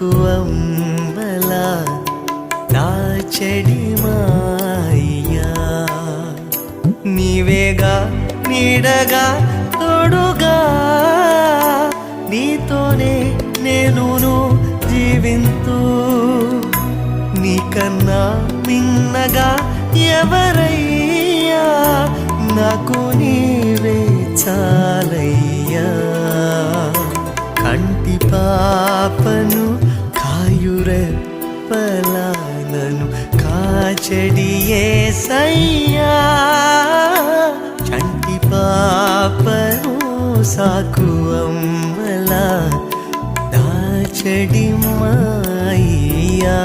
കുവമ്പല అమ్మలా దాచడి మాయ్యా నీవేగా నీడగా తోడుగా నీతోనే నేను జీవింతు. నీకన్నా మిన్నగా ఎవరయ్యా? నాకు నీ కంటి పాపను కాయురెప్పలానను కాచడియే సయ్యా. చంటి పాపను సాకు అమ్మలా. దాచడి మాయ్యా.